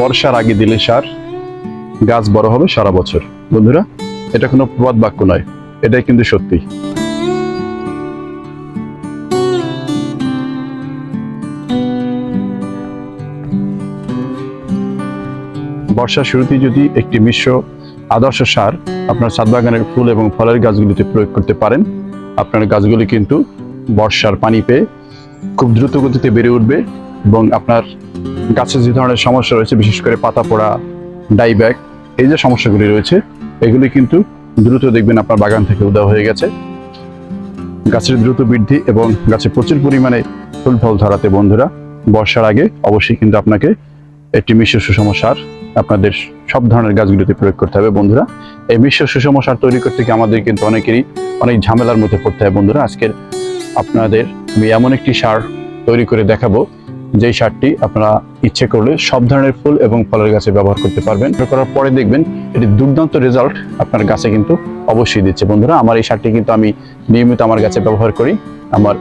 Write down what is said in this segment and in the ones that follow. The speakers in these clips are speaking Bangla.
বর্ষার আগে দিলে সার, গাছ বড় হবে সারা বছর। বন্ধুরা, এটা কোনো প্রবাদ বাক্য নয়, এটাই কিন্তু সত্যি। বর্ষার শুরুতেই যদি একটি মিশ্র আদর্শ সার আপনার ছাদ বাগানের ফুল এবং ফলের গাছগুলিতে প্রয়োগ করতে পারেন, আপনার গাছগুলি কিন্তু বর্ষার পানি পেয়ে খুব দ্রুত গতিতে বেড়ে উঠবে। এবং আপনার গাছের যে ধরনের সমস্যা রয়েছে, বিশেষ করে পাতা পোড়া ডাইব্যাক এই যে সমস্যাগুলি রয়েছে, এগুলি কিন্তু দ্রুত দেখবেন আপনার বাগান থেকে উদয় হয়ে গেছে। গাছের দ্রুত বৃদ্ধি এবং গাছে প্রচুর পরিমাণে ফুল ফল ধরাতে বন্ধুরা, বর্ষার আগে অবশ্যই কিন্তু আপনাকে একটি মিশ্র সুষম সার আপনাদের সব ধরনের গাছগুলিতে প্রয়োগ করতে হবে বন্ধুরা। এই মিশ্র সুষম সার তৈরি করতে গিয়ে আমাদের কিন্তু অনেকেরই অনেক ঝামেলার মধ্যে পড়তে হয় বন্ধুরা। আজকের আপনাদের আমি এমন একটি সার তৈরি করে দেখাবো যেই সারটি আপনারা ইচ্ছে করলে সব ধরনের ফুল এবং ফলের গাছে ব্যবহার করতে পারবেন। করার পরে দেখবেন এটি দুর্দান্ত রেজাল্ট আপনার গাছে কিন্তু অবশ্যই দিচ্ছে। বন্ধুরা, আমার এই সারটি কিন্তু আমি নিয়মিত আমার গাছে ব্যবহার করি। আমার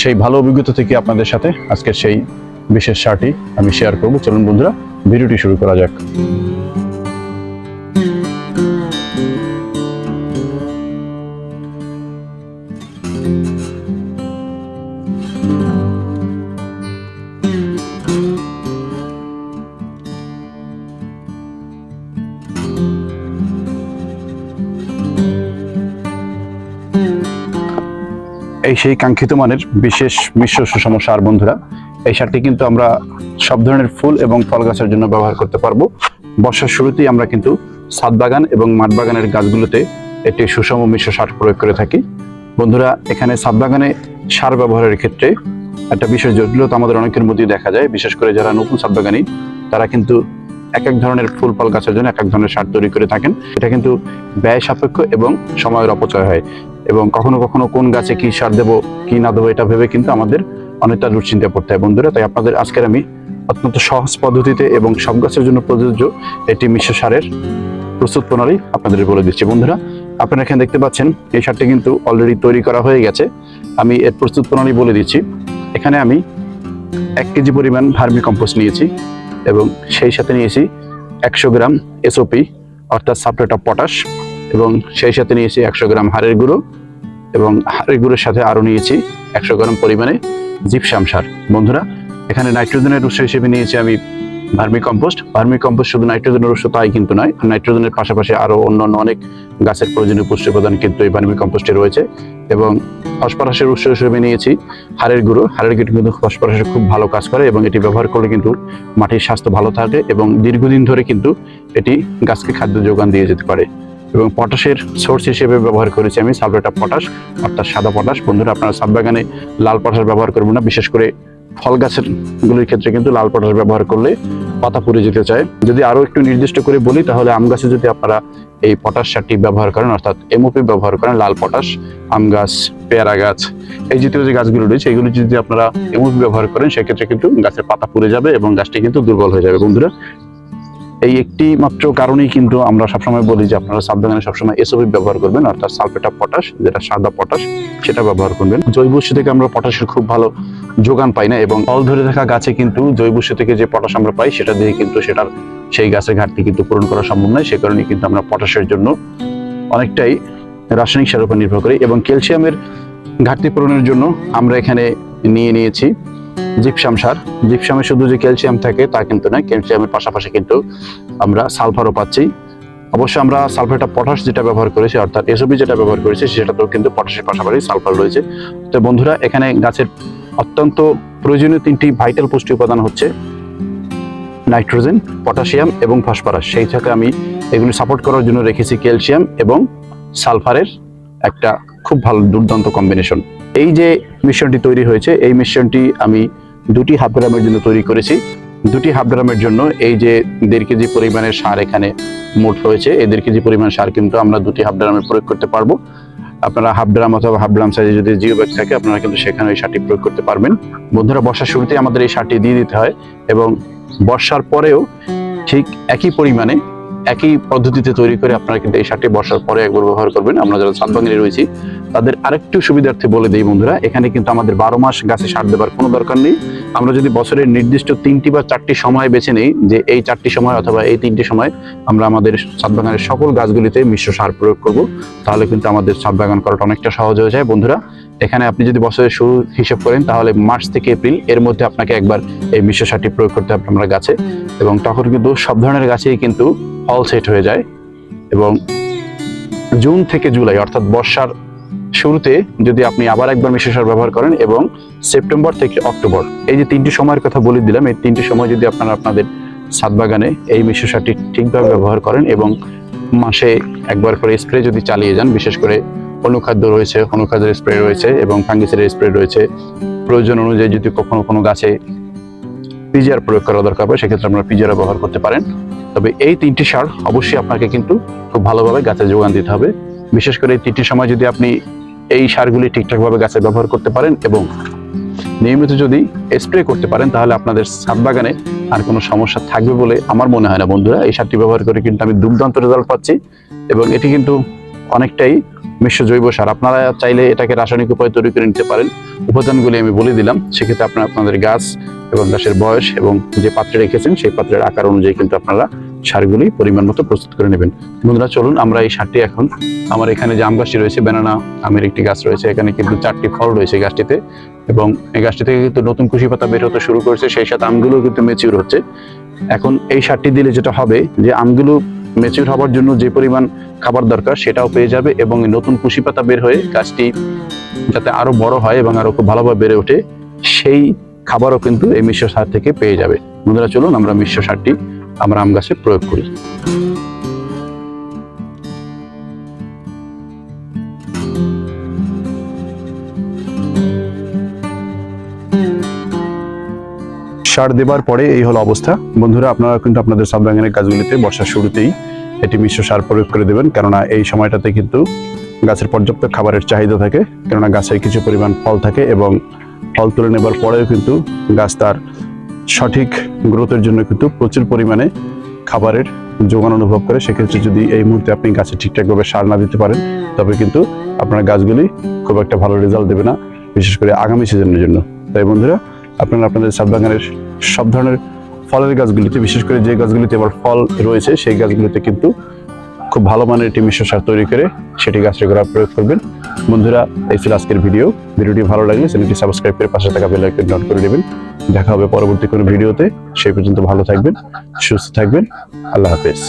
সেই ভালো অভিজ্ঞতা থেকে আপনাদের সাথে আজকের সেই বিশেষ সারটি আমি শেয়ার করব। চলুন বন্ধুরা, ভিডিওটি শুরু করা যাক। এই সেই কাঙ্ক্ষিত মানের বিশেষ মিশ্র সুষম সার, বন্ধুরা, এই সারটি কিন্তু আমরা সব ধরনের ফুল এবং ফল গাছের জন্য ব্যবহার করতে পারব। বর্ষার শুরুতেই আমরা কিন্তু ছাদ বাগান এবং মাঠ বাগানের গাছগুলোতে একটি সুষম মিশ্র সার প্রয়োগ করে থাকি। বন্ধুরা, এখানে ছাদ বাগানে সার ব্যবহারের ক্ষেত্রে একটা বিশেষ জটিলতা আমাদের অনেকের মধ্যেই দেখা যায়। বিশেষ করে যারা নতুন ছাদ বাগানি, তারা কিন্তু এক এক ধরনের ফুল, ফল গাছের জন্য এক এক ধরনের সার তৈরি করে থাকেন। এটা কিন্তু ব্যয় সাপেক্ষ এবং সময়ের অপচয় হয়। এবং কখনো কখনো কোন গাছে কি সার দেবো, কি না দেবো, এটা ভেবে কিন্তু আমাদের অনেকটা দুশ্চিন্তা পড়তে হয়। বন্ধুরা, তাই আপনাদের আজকের আমি অত্যন্ত সহজ পদ্ধতিতে এবং সব গাছের জন্য প্রযোজ্য একটি মিশ্র সারের প্রস্তুত প্রণালী আপনাদের বলে দিচ্ছি। বন্ধুরা, আপনারা এখানে দেখতে পাচ্ছেন, এই সারটি কিন্তু অলরেডি তৈরি করা হয়ে গেছে। আমি এর প্রস্তুত প্রণালী বলে দিচ্ছি। এখানে আমি এক কেজি পরিমাণ ভার্মি কম্পোস্ট নিয়েছি এবং সেই সাথে নিয়েছি একশো গ্রাম এসওপি অর্থাৎ সাপরেট অফ পটাশ। এবং সেই সাথে নিয়েছি একশো গ্রাম হাড়ের গুঁড়ো এবং হাড়ের গুঁড়োর সাথে আরও নিয়েছি একশো গ্রাম পরিমাণে জিপসাম সার। বন্ধুরা, এখানে নাইট্রোজেনের উৎস হিসেবে নিয়েছি আমি ভার্মি কম্পোস্ট। ভার্মি কম্পোস্ট শুধু নাইট্রোজেনের উৎস তাই কিন্তু নয় নাইট্রোজেনের পাশাপাশি আরও অন্যান্য অনেক গাছের প্রয়োজনীয় পুষ্টি উপাদান কিন্তু এই ভার্মি কম্পোস্টে রয়েছে। এবং ফসফরাসের উৎস হিসেবে নিয়েছি হাড়ের গুঁড়ো। হাড়ের গুঁড়ো কিন্তু ফসফরাসের খুব ভালো কাজ করে এবং এটি ব্যবহার করলে কিন্তু মাটির স্বাস্থ্য ভালো থাকে এবং দীর্ঘদিন ধরে কিন্তু এটি গাছকে খাদ্য যোগান দিয়ে যেতে পারে। এবং পটাশের সোর্স হিসেবে ব্যবহার করেছি আমি অফ পটাশ অর্থাৎ সাদা পটাশ বন্ধুরা, আপনারা সাব বাগানে লাল পটাশ ব্যবহার করবেন না, বিশেষ করে ফল গাছের গুলির ক্ষেত্রে কিন্তু লাল পটাশ ব্যবহার করলে পাতা পুড়ে যেতে চায়। যদি আরও একটু নির্দিষ্ট করে বলি, তাহলে আম গাছে যদি আপনারা এই পটাশ সারটি ব্যবহার করেন, অর্থাৎ এমওপি ব্যবহার করেন, লাল পটাশ আম গাছ, পেয়ারা গাছ, এই জাতীয় যে গাছগুলো রয়েছে, এগুলো যদি আপনারা এমওপি ব্যবহার করেন, সেক্ষেত্রে কিন্তু গাছের পাতা পুড়ে যাবে এবং গাছটি কিন্তু দুর্বল হয়ে যাবে। বন্ধুরা এই একটি মাত্র কারণেই কিন্তু আমরা সবসময় বলি যে আপনারা সাবধানে সবসময় এসওপি ব্যবহার করবেন, অর্থাৎ সালফেট পটাশ, যেটা সাদা পটাশ, সেটা ব্যবহার করবেন। জৈব উৎস থেকে আমরা পটাশের খুব ভালো যোগান পাই না এবং ফল ধরে থাকা গাছে কিন্তু জৈব উৎস থেকে যে পটাশ আমরা পাই, সেটা দিয়ে কিন্তু সেটার সেই গাছের ঘাটতি কিন্তু পূরণ করা সম্ভব নয়। সে কারণে কিন্তু আমরা পটাশের জন্য অনেকটাই রাসায়নিক সারের উপর নির্ভর করি এবং ক্যালসিয়ামের ঘাটতি পূরণের জন্য আমরা এখানে নিয়ে নিয়েছি। জিপসাম সার। জিপসামে শুধু যে ক্যালসিয়াম থাকে তা কিন্তু নয়, ক্যালসিয়ামের পাশাপাশি কিন্তু আমরা সালফারও পাচ্ছি। অবশ্য আমরা সালফেট পটাশ যেটা ব্যবহার করেছি, অর্থাৎ এসওবি যেটা ব্যবহার করেছি, সেটাতেও কিন্তু পটাশের পাশাপাশি সালফার রয়েছে। তো বন্ধুরা, এখানে গাছের অত্যন্ত প্রয়োজনীয় তিনটি ভাইটাল পুষ্টি উপাদান হচ্ছে নাইট্রোজেন, পটাশিয়াম এবং ফসফরাস। সেই থেকে আমি এগুলি সাপোর্ট করার জন্য রেখেছি ক্যালসিয়াম এবং সালফারের একটা খুব ভালো দুর্দান্ত কম্বিনেশন। এই যে মিশ্রণটি তৈরি হয়েছে, এই মিশ্রণটি আমি দুটি হাফ গ্রামের জন্য তৈরি করেছি। দুটি হাফ গ্রামের জন্য এই যে দেড় কেজি পরিমাণের সার এখানে মোট হয়েছে। এই দেড় কেজি পরিমাণ সার কিন্তু আমরা দুটি হাফ ড্রামে প্রয়োগ করতে পারব। আপনারা হাফ ড্রাম অথবা হাফ ড্রাম সাইজে যদি জিও ব্যাগ থাকে, আপনারা কিন্তু সেখানে এই সারটি প্রয়োগ করতে পারবেন। বন্ধুরা, বর্ষার শুরুতে আমাদের এই সারটি দিয়ে দিতে হয় এবং বর্ষার পরেও ঠিক একই পরিমাণে একই পদ্ধতিতে তৈরি করে আপনারা কিন্তু এই সারটি বর্ষার পরে একবার ব্যবহার করবেন। আমরা যারা সাতবাঙ্গিনী রয়েছি, তাদের আরেকটু সুবিধার্থে বলে দিই বন্ধুরা, এখানে কিন্তু আমাদের বারো মাস গাছে সার দেবার কোনো দরকার নেই। আমরা যদি বছরের নির্দিষ্ট তিনটি বা চারটি সময় বেছে নেই, যে এই চারটি সময় অথবা এই তিনটি সময় আমরা আমাদের ছাদ বাগানের সকল গাছগুলিতে মিশ্র সার প্রয়োগ করব, তাহলে কিন্তু আমাদের ছাদ বাগান করাটা অনেকটা সহজ হয়ে যায়। বন্ধুরা, এখানে আপনি যদি বছরের শুরু হিসেব করেন, তাহলে মার্চ থেকে এপ্রিল, এর মধ্যে আপনাকে একবার এই মিশ্র সারটি প্রয়োগ করতে হবে আমরা গাছে। এবং তখন কিন্তু সব ধরনের গাছেই কিন্তু ফল সেট হয়ে যায় এবং জুন থেকে জুলাই, অর্থাৎ বর্ষার শুরুতে যদি আপনি আবার একবার মিশ্র সার ব্যবহার করেন এবং সেপ্টেম্বর থেকে অক্টোবর, এই যে তিনটি সময়ের কথা বলে দিলাম, এই তিনটি সময় যদি আপনারা আপনাদের ছাদ বাগানে এই মিশ্র সারটি ঠিকভাবে ব্যবহার করেন এবং মাসে একবার করে স্প্রে যদি চালিয়ে যান, বিশেষ করে অনুখাদ্য রয়েছে, অনুখাদ্যের স্প্রে রয়েছে এবং ফাঙ্গিসের স্প্রে রয়েছে, প্রয়োজন অনুযায়ী যদি কখনো কোনো গাছে পিজিআর প্রয়োগ করা দরকার হয় সেক্ষেত্রে আপনারা পিজিআর ব্যবহার করতে পারেন। তবে এই তিনটি সার অবশ্যই আপনাকে কিন্তু খুব ভালোভাবে গাছে যোগান দিতে হবে। বিশেষ করে এই তিনটি সময় যদি আপনি এই সারগুলি ঠিকঠাকভাবে গাছে ব্যবহার করতে পারেন এবং নিয়মিত যদি স্প্রে করতে পারেন, তাহলে আপনাদের ছাদ বাগানে আর কোনো সমস্যা থাকবে বলে আমার মনে হয় না বন্ধুরা। এই সারটি ব্যবহার করে কিন্তু আমি দুর্দান্ত রেজাল্ট পাচ্ছি এবং এটি কিন্তু অনেকটাই মিশ্র জৈব সার। আপনারা চাইলে এটাকে রাসায়নিক উপায় তৈরি করে নিতে পারেন। উপাদানগুলি আমি বলে দিলাম। সেক্ষেত্রে আপনারা আপনাদের গাছ এবং গাছের বয়স এবং যে পাত্রে রেখেছেন, সেই পাত্রের আকার অনুযায়ী কিন্তু আপনারা সারগুলি পরিমাণ মতো প্রস্তুত করে নেবেন। বন্ধুরা, চলুন, আমরা এই সারটি এখন আমার এখানে যে আম রয়েছে, ব্যানানা আমের একটি গাছ রয়েছে। এখানে কিন্তু চারটি ফল রয়েছে গাছটিতে এবং এই গাছটি থেকে কিন্তু নতুন কুশি পাতা বের হতে শুরু করেছে, সেই সাথে আমগুলো কিন্তু মেচিউর হচ্ছে। এখন এই সারটি দিলে যেটা হবে যে আমগুলো মেচিউর হওয়ার জন্য যে পরিমাণ খাবার দরকার সেটাও পেয়ে যাবে এবং নতুন কুশি পাতা বের হয়ে গাছটি যাতে আরও বড় হয় এবং আরও খুব ভালোভাবে বেড়ে ওঠে, সেই খাবারও কিন্তু এই মিশ্র সার থেকে পেয়ে যাবে। বন্ধুরা, চলুন আমরা মিশ্র সারটি আমরা আম গাছে প্রয়োগ করি। সার দেবার পরে এই হলো অবস্থা। বন্ধুরা, আপনারা কিন্তু আপনাদের সাব বাগানের গাছগুলিতে বর্ষার শুরুতেই এটি মিশ্র সার প্রয়োগ করে দেবেন। কেননা এই সময়টাতে কিন্তু গাছের পর্যাপ্ত খাবারের চাহিদা থাকে। কেননা গাছে কিছু পরিমাণ ফল থাকে এবং ফল তুলে নেবার পরেও কিন্তু গাছ তার সঠিক গ্রোথের জন্য কিন্তু প্রচুর পরিমাণে খাবারের যোগান অনুভব করে। সেক্ষেত্রে যদি এই মুহূর্তে আপনি গাছে ঠিকঠাকভাবে সার না দিতে পারেন, তবে কিন্তু আপনার গাছগুলি খুব একটা ভালো রেজাল্ট দেবে না, বিশেষ করে আগামী সিজনের জন্য। তাই বন্ধুরা, আপনারা আপনাদের ছাদ বাগানের সব ধরনের ফলের গাছগুলিতে, বিশেষ করে যে গাছগুলিতে আবার ফল রয়েছে, সেই গাছগুলিতে কিন্তু খুব ভালো মানের একটি মিশ্র সার তৈরি করে সেটি গাছের গোড়া প্রয়োগ করবেন। বন্ধুরা, এই ছিল আজকের ভিডিও। ভিডিওটি ভালো লাগলে চ্যানেলটি সাবস্ক্রাইব করে পাশে থাকা বেল আইকন অন করে দেবেন। দেখা হবে পরবর্তী কোনো ভিডিওতে। সেই পর্যন্ত ভালো থাকবেন, সুস্থ থাকবেন। আল্লাহ হাফেজ।